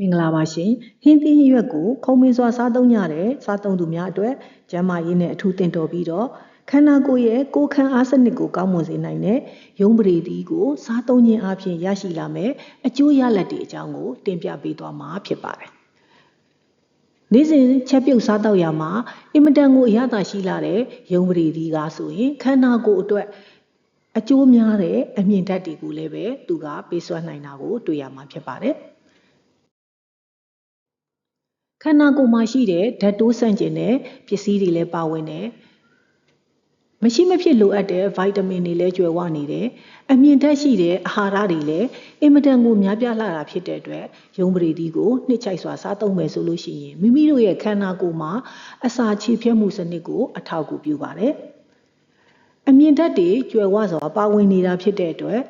မင်္ဂလာပါရှင်ဟင်းသီးဟင်းရွက်ကိုခုံမင်းစွာစားသုံးကြတဲ့စားသုံးသူများအတွက်ကျန်းမာရေးနဲ့အထူးသင့်တော်ပြီးတော့ခန္ဓာကိုယ်ရဲ့ကိုယ်ခံအားစနစ်ကိုကောင်းမွန်စေနိုင်တဲ့ရုံးပရိသီးကိုစားသုံးခြင်းအပြင်ရရှိလာမယ်အကျိုးရလဒ်တွေအကြောင်းကိုတင်ပြပေးသွားမှာဖြစ်ပါတယ်နေ့စဉ်ချက်ပြုတ်စားတော့ရမှာအင်မတန်ကိုအရသာရှိလာတဲ့ရုံးပရိသီးကဆိုရင်ခန္ဓာကိုယ်အတွက်အကျိုးများတဲ့အမြင်ဓာတ်တွေကိုလည်းပဲသူကပေးစွမ်းနိုင်တာကိုတွေ့ရမှာဖြစ်ပါတယ်။ ခန္ဓာကိုယ်မှာရှိတဲ့ဓာတ်တိုးဆန့်ကျင်တဲ့ပစ္စည်းတွေလည်းပါဝင်တယ်မရှိမဖြစ်လိုအပ်တဲ့ဗိုက်တာမင်တွေလည်းကျွယ်ဝနေတယ်အမြင့်ဓာတ်ရှိတဲ့အာဟာရတွေလည်းအင်မတန်ကိုများပြားလာတာဖြစ်တဲ့အတွက်ယုံပရိသီကိုနှစ်ချိုက်စွာစားသုံးမယ်ဆိုလို့ရှိရင်မိမိတို့ရဲ့ခန္ဓာကိုယ်မှာအစာချေဖြတ်မှုစနစ်ကိုအထောက်အကူပြုပါတယ်အမြင့်ဓာတ်တွေကျွယ်ဝစွာပါဝင်နေတာဖြစ်တဲ့အတွက်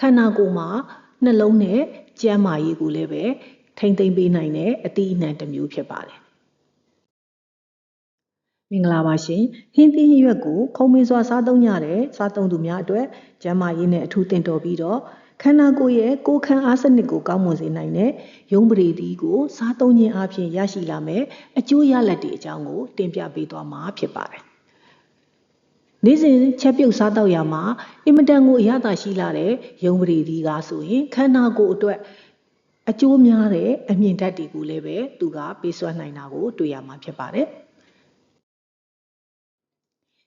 ခန္ဓာကိုယ်မှာနှလုံးနဲ့ကျန်းမာရေးကိုလည်းပဲ ထိမ့်သိမ့်ပေးနိုင်တဲ့အသီးအနှံတစ်မျိုးဖြစ်ပါတယ်မင်္ဂလာပါရှင်ဟင်းသီးရွက်ကိုခုံမင်းစွာစားသုံးကြတဲ့စားသုံးသူများအတွက်ကျန်းမာရေးနဲ့အထူးတင်တော်ပြီးတော့ခန္ဓာကိုယ်ရဲ့ကိုယ်ခံအားစနစ်ကိုကောင်းမွန်စေနိုင်တဲ့ရုံးပရိသီးကိုစားသုံးခြင်းအပြင်ရရှိလာမယ်အကျိုးရလဒ်တွေအကြောင်းကိုတင်ပြပေးသွားမှာဖြစ်ပါတယ်နေ့စဉ်ချက်ပြုတ်စားတော့ရမှာအင်မတန်ကိုအရသာရှိလာတဲ့ရုံးပရိသီးကဆိုရင်ခန္ဓာကိုယ်အတွက် အကျိုးများတဲ့အမြင်ဓာတ်တွေကိုလည်းပဲသူကပေးစွမ်းနိုင်တာကိုတွေ့ရမှာဖြစ်ပါတယ်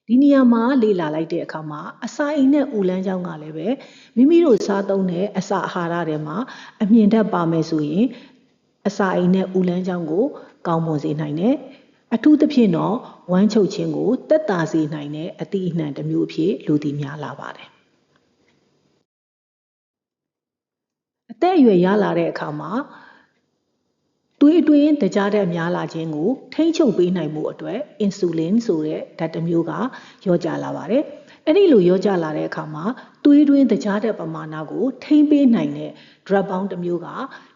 ဒီနေရာမှာလေ့လာလိုက်တဲ့အခါမှာအစာအိမ်နဲ့ဥလန်းချောင်းကလည်းပဲမိမိတို့စားသုံးတဲ့အစာအာဟာရတွေမှာအမြင်ဓာတ်ပါမယ်ဆိုရင်အစာအိမ်နဲ့ဥလန်းချောင်းကို ကောင်းမွန်စေနိုင်တယ်အထူးသဖြင့်တော့ဝမ်းချုပ်ခြင်းကိုတက်တာစေနိုင်တဲ့အသည့်အနှံတစ်မျိုးဖြစ်လူသိများလာပါတယ် အသက်အရွယ်ရလာတဲ့အခါမှာသွေးအတွင်းတကြားဓာတ်များလာခြင်းကိုထိန်းချုပ်ပေးနိုင်မှုအတွက်အင်ဆူလင်ဆိုတဲ့ဓာတ်တစ်မျိုးကရောကြလာပါတယ်။အဲ့ဒီလိုရောကြလာတဲ့အခါမှာသွေးတွင်းတကြားဓာတ်ပမာဏကို ထိန်းပေးနိုင်တဲ့ drug ပေါင်းတစ်မျိုးက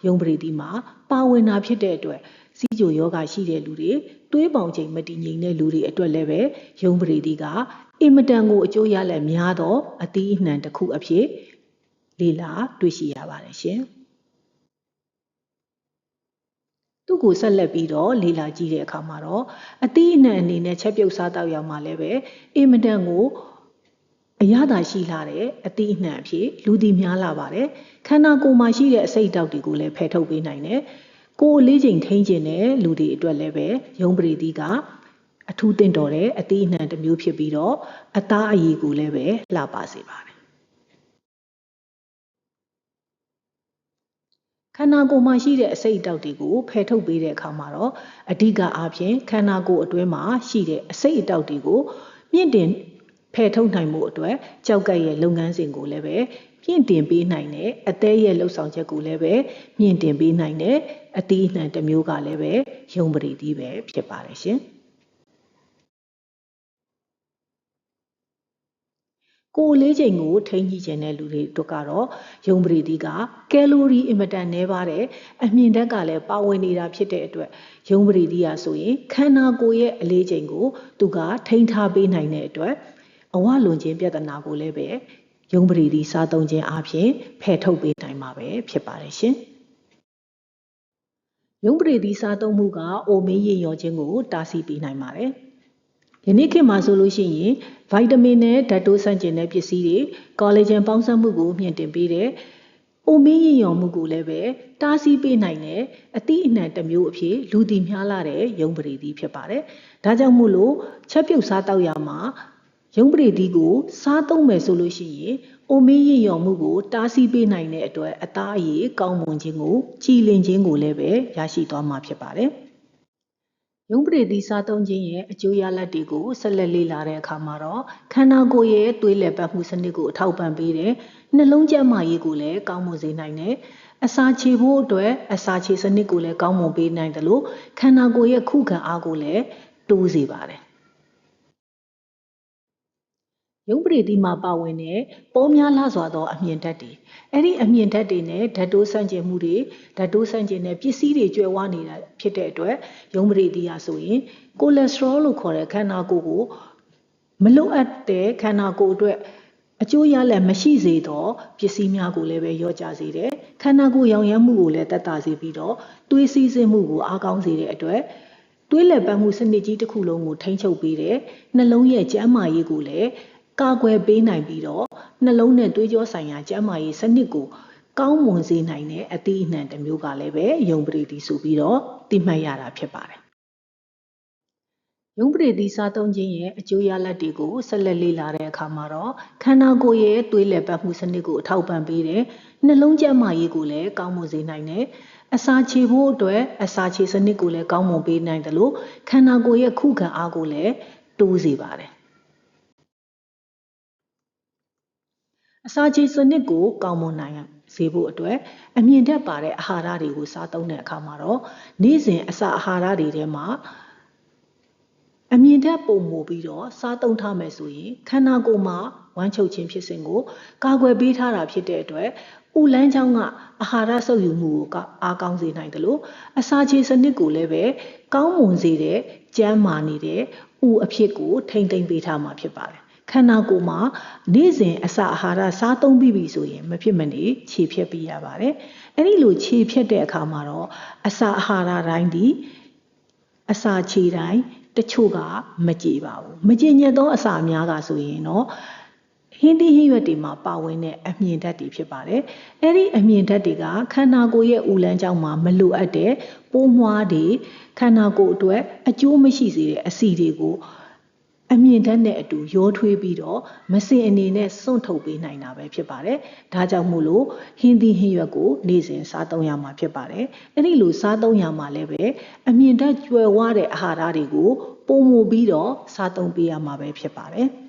ယုံပရိသီမှာပါဝင်တာဖြစ်တဲ့အတွက်စီးကြိုယောဂရှိတဲ့လူတွေသွေးပေါင်ချိန်မတည်ငြိမ်တဲ့လူတွေအတွက်လည်းပဲယုံပရိသီကအင်မတန်ကိုအကျိုးရလဒ်များသောအသီးအနှံတစ်ခုအဖြစ် လေ့လာတွေ့ရှိရပါတယ်ရှင်။သူ့ကိုဆက်လက်ပြီးတော့လေ့လာကြည့်တဲ့အခါမှာတော့အသီးအနှံအနေနဲ့ချက်ပြုတ်စားတော့ရောက်မှလည်းပဲအင်မတန်ကိုအရသာရှိလာတဲ့အသီးအနှံအဖြစ်လူသည်များလာပါတယ်ခန္ဓာကိုယ်မှာရှိတဲ့အစိတ်တောက်တွေကိုလည်းဖယ်ထုတ်ပေးနိုင်တယ်ကိုယ်လေးချိန်ထိန်းခြင်းတဲ့လူတွေအတွက်လည်းပဲယုံပရိသီကအထူးတင့်တော်တဲ့အသီးအနှံတစ်မျိုးဖြစ်ပြီးတော့အသားအရည်ကိုလည်းပဲလှပစေပါတယ် ခန္ဓာကိုယ်မှာရှိတဲ့အစိတ်အတောက်တွေကိုဖယ်ထုတ်ပေးတဲ့အခါမှာတော့အဓိကအားဖြင့်ခန္ဓာကိုယ်အတွင်းမှာရှိတဲ့အစိတ်အတောက်တွေကိုမြင့်တင်ဖယ်ထုတ်နိုင်မှုအတွက်ကြောက်ကက်ရဲ့လုပ်ငန်းစဉ်ကိုလည်းပဲမြင့်တင်ပေးနိုင်တဲ့အသေးရဲ့လှုပ်ဆောင်ချက်ကိုလည်းပဲမြင့်တင်ပေးနိုင်တဲ့အသီးအနှံတစ်မျိုးကလည်းပဲယုံပရိသီးပဲဖြစ်ပါတယ်ရှင်။ ကိုလေးချိန်ကိုထိန်းကြီးခြင်းတဲ့လူတွေတို့ကတော့ယုံပရိသီးကကယ်လိုရီအင်မတန်နည်းပါတဲ့အမြင့်ဓာတ်ကလည်းပါဝင်နေတာဖြစ်တဲ့အတွက်ယုံပရိသီးကဆိုရင်ခန္ဓာကိုယ်ရဲ့အလေးချိန်ကိုသူကထိန်းထားပေးနိုင်တဲ့အတွက်အဝလွန်ခြင်းပြဿနာကိုလည်းပဲယုံပရိသီးစားသုံးခြင်းအပြင်ဖယ်ထုတ်ပေးနိုင်မှာပဲဖြစ်ပါတယ်ရှင်ယုံပရိသီးစားသုံးမှုကအိုမင်းရည်ရောခြင်းကိုတားဆီးပေးနိုင်ပါတယ်။ ယနေ့ခေတ်မှာဆိုလို့ရှိရင်ဗိုက်တာမင်နဲ့ဓာတ်တိုးဆန့်ကျင်တဲ့ပစ္စည်းတွေကောလာဂျင်ပေါင်းစပ်မှုကိုမြင့်တင်ပေးတယ်။အိုမင်းရည်ရော်မှုကိုလည်းပဲတားဆီးပေးနိုင်တဲ့အသည့်အနှံတစ်မျိုးအဖြစ်လူတီများလာတဲ့ယုံပရိသီးဖြစ်ပါတယ်။ဒါကြောင့်မို့လို့ချက်ပြုတ်စားတောက်ရမှာယုံပရိသီးကိုစားသုံးမယ်ဆိုလို့ရှိရင်အိုမင်းရည်ရော်မှုကိုတားဆီးပေးနိုင်တဲ့အတွက်အသားအရည်ကောင်းမွန်ခြင်းကိုကြည်လင်ခြင်းကိုလည်းပဲရရှိသွားမှာဖြစ်ပါတယ်။ ရုံးပရိသီစားသုံးခြင်းရဲ့အကျိုးရလဒ်တွေကိုဆက်လက်လေ့လာတဲ့အခါမှာတော့ခန္ဓာကိုယ်ရဲ့သွေးလည်ပတ်မှုစနစ်ကိုအထောက်ပံ့ပေးတယ်။နှလုံးကျန်းမာရေးကိုလည်းကောင်းမွန်စေနိုင်တယ်။အစာချေဖို့အတွက်အစာချေစနစ်ကိုလည်းကောင်းမွန်ပေးနိုင်တယ်လို့ခန္ဓာကိုယ်ရဲ့ခုခံအားကိုလည်းတိုးစေပါတယ် ရုံးပရိသီမှာပါဝင်တဲ့ပိုးများလှစွာသော အမြင်ဓာတ်တွေအဲ့ဒီအမြင်ဓာတ်တွေနဲ့ဓာတ်တိုးဆန့်ကျင်မှုတွေဓာတ်တိုးဆန့်ကျင်တဲ့ပစ္စည်းတွေကျွဲဝနေတာဖြစ်တဲ့အတွက်ရုံးပရိသီဟာဆိုရင်ကိုလက်စထရောလို့ခေါ်တဲ့ခန္ဓာကိုယ်ကိုမလိုအပ်တဲ့ခန္ဓာကိုယ်အတွက်အကျိုးရလဒ်မရှိစေသောပစ္စည်းများကိုလည်းပဲရောကြစေတယ်ခန္ဓာကိုယ်ရောင်ရမ်းမှုကိုလည်းတက်တာစေပြီးတော့သွေးစီးဆင်းမှုကိုအားကောင်းစေတဲ့အတွက်သွေးလက်ပတ်မှုစနစ်ကြီးတစ်ခုလုံးကိုထိန်းချုပ်ပေးတဲ့နှလုံးရဲ့ကျန်းမာရေးကိုလည်း ကာကွယ်ပေးနိုင်ပြီးတော့နှလုံးနဲ့သွေးကြောဆိုင်ရာကျန်းမာရေးစနစ်ကိုကောင်းမွန်စေနိုင်တဲ့အသည့်အနှံတစ်မျိုးကလည်းပဲယုံပရိသီဆိုပြီးတော့သိမှတ်ရတာဖြစ်ပါတယ်ယုံပရိသီစားသုံးခြင်းရဲ့အကျိုးရလဒ်တွေကိုဆက်လက်လေ့လာတဲ့အခါမှာတော့ခန္ဓာကိုယ်ရဲ့သွေးလည်ပတ်မှုစနစ်ကိုအထောက်ပံ့ပေးတဲ့နှလုံးကျန်းမာရေးကိုလည်းကောင်းမွန်စေနိုင်တဲ့အစာချေဖို့အတွက်အစာချေစနစ်ကိုလည်းကောင်းမွန်ပေးနိုင်တယ်လို့ခန္ဓာကိုယ်ရဲ့ခုခံအားကိုလည်းတိုးစေပါတယ် အစာချေစနစ်ကိုကောင်းမွန်နိုင်စေဖို့အတွက်အမြင့်တက်ပါတဲ့အာဟာရတွေကိုစားသုံးတဲ့အခါမှာတော့နေ့စဉ်အစာအာဟာရတွေထဲမှာအမြင့်တက်ပုံမူပြီးတော့စားသုံးထားမယ်ဆိုရင်ခန္ဓာကိုယ်မှာဝမ်းချုပ်ခြင်းဖြစ်စဉ်ကိုကာကွယ်ပေးထားတာဖြစ်တဲ့အတွက်ဥလန်းချောင်းကအာဟာရဆုပ်ယူမှုကိုအားကောင်းစေနိုင်တယ်လို့အစာချေစနစ်ကိုလည်းပဲကောင်းမွန်စေတဲ့ကျန်းမာနေတဲ့ဥအဖြစ်ကိုထိမ့်သိမ့်ပေးထားမှာဖြစ်ပါတယ် ခန္ဓာကိုယ်မှာနေ့စဉ်အစာအာဟာရစားသုံးပြီးပြီဆိုရင် မဖြစ်မနေခြေဖြတ်ပေးရပါတယ်။အဲဒီလိုခြေဖြတ်တဲ့အခါမှာတော့အစာအာဟာရတိုင်းဒီအစာခြေတိုင်းတချို့ကမကြည်ပါဘူး။မကြည်ညက်သောအစာများကဆိုရင်တော့ဟင်းသီးဟင်းရွက်တွေမှာပါဝင်တဲ့အမြင်ဓာတ်တွေဖြစ်ပါတယ်။အဲ့ဒီအမြင်ဓာတ်တွေကခန္ဓာကိုယ်ရဲ့ဦးလန်းကြောင်းမှာမလိုအပ်တဲ့ပိုးမွှားတွေခန္ဓာကိုယ်အတွက်အကျိုးမရှိစေတဲ့အဆီတွေကို အမြင့်ဓာတ်နဲ့အတူရောထွေးပြီးတော့မစင်အနေနဲ့စွန့်ထုတ်ပေးနိုင်တာပဲဖြစ်ပါတယ်။ဒါကြောင့်မို့လို့ဟင်းသီးဟင်းရွက်ကိုနေ့စဉ်စားသုံးရမှာဖြစ်ပါတယ်။အဲ့ဒီလိုစားသုံးရမှာလည်းပဲအမြင့်ဓာတ်ကျွယ်ဝတဲ့အာဟာရတွေကိုပုံမူပြီးတော့စားသုံးပေးရမှာပဲဖြစ်ပါတယ်။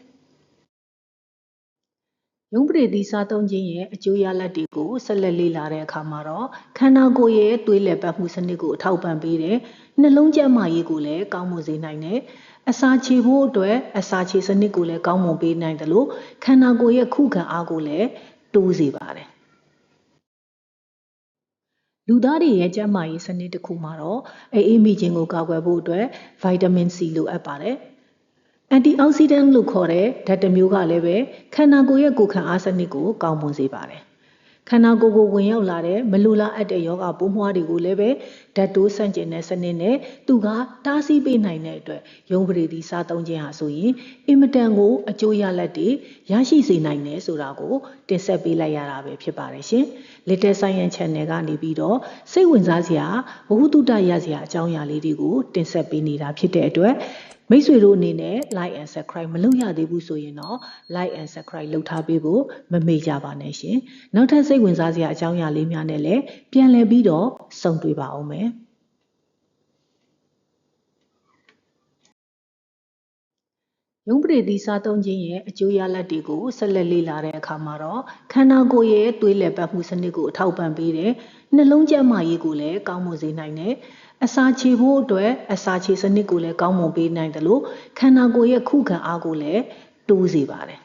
ယုံပရိသီစားသုံးခြင်းရဲ့အကျိုးရလဒ်တွေကိုဆက်လက်လေ့လာတဲ့အခါမှာတော့ခန္ဓာကိုယ်ရဲ့သွေးလည်ပတ်မှုစနစ်ကိုအထောက်ပံ့ပေးတဲ့နှလုံးကျန်းမာရေးကိုလည်းကောင်းမွန်စေနိုင်တဲ့ အစာချေဖို့အတွက်အစာချေစနစ်ကိုလည်းကောင်းမွန်ပေးနိုင်တယ်လို့ခန္ဓာကိုယ်ရဲ့ခုခံအားကိုလည်းတိုးစေပါတယ်လူသားတွေရဲ့ကျန်းမာရေးစနစ်တစ်ခုမှာတော့အေးအေးမိခြင်းကိုကာကွယ်ဖို့အတွက်ဗိုက်တာမင်စီလိုအပ်ပါတယ်။အန်တီအောက်ဆီဒန့်လို့ခေါ်တဲ့ဓာတ်တစ်မျိုးကလည်းပဲခန္ဓာကိုယ်ရဲ့ကိုယ်ခံအားစနစ်ကိုကောင်းမွန်စေပါတယ် ခန္ဓာကိုယ်ကိုဝင်ရောက်လာတဲ့မလူလားအပ်တဲ့ယောဂပိုးမွှားတွေကိုလည်းပဲဓာတ်တိုးဆန့်ကျင်တဲ့စနစ်နဲ့သူကတားဆီးပေးနိုင်တဲ့အတွက်ယုံပရိသီစားသုံးခြင်းဟာဆိုရင်အင်မတန်ကိုအကျိုးရလဒ်တွေရရှိစေနိုင်တယ်ဆိုတာကိုတင်ဆက်ပေးလိုက်ရတာပဲဖြစ်ပါတယ်ရှင်။ Little Science Channel ကနေပြီးတော့စိတ်ဝင်စားစရာဘ ഹു တုတရစရာအကြောင်းအရာလေးတွေကိုတင်ဆက်ပေးနေတာဖြစ်တဲ့အတွက် မိတ်ဆွေတို့အနေနဲ့ like and subscribe မလုပ်ရသေးဘူးဆိုရင်တော့ like and subscribe လုပ်ထားပေးဖို့မမေ့ကြပါနဲ့ရှင်။နောက်ထပ်စိတ်ဝင်စားစရာအကြောင်းအရာလေးများနဲ့လည်းပြန်လည်ပြီးတော့ဆုံတွေ့ပါအောင်မယ်။ယုံပရိသီစားသုံးခြင်းရဲ့အကျိုးရလဒ်တွေကိုဆက်လက်လေ့လာတဲ့အခါမှာတော့ခန္ဓာကိုယ်ရဲ့သွေးလည်ပတ်မှုစနစ်ကိုအထောက်ပံ့ပေးတဲ့နှလုံးကျန်းမာရေးကိုလည်းကောင်းမွန်စေနိုင်တဲ့ အစာချေဖို့အတွက်အစာချေစနစ်ကိုလည်းကောင်းမွန်ပေးနိုင်တယ်လို့ခန္ဓာကိုယ်ရဲ့ခုခံအားကိုလည်းတိုးစေပါတယ်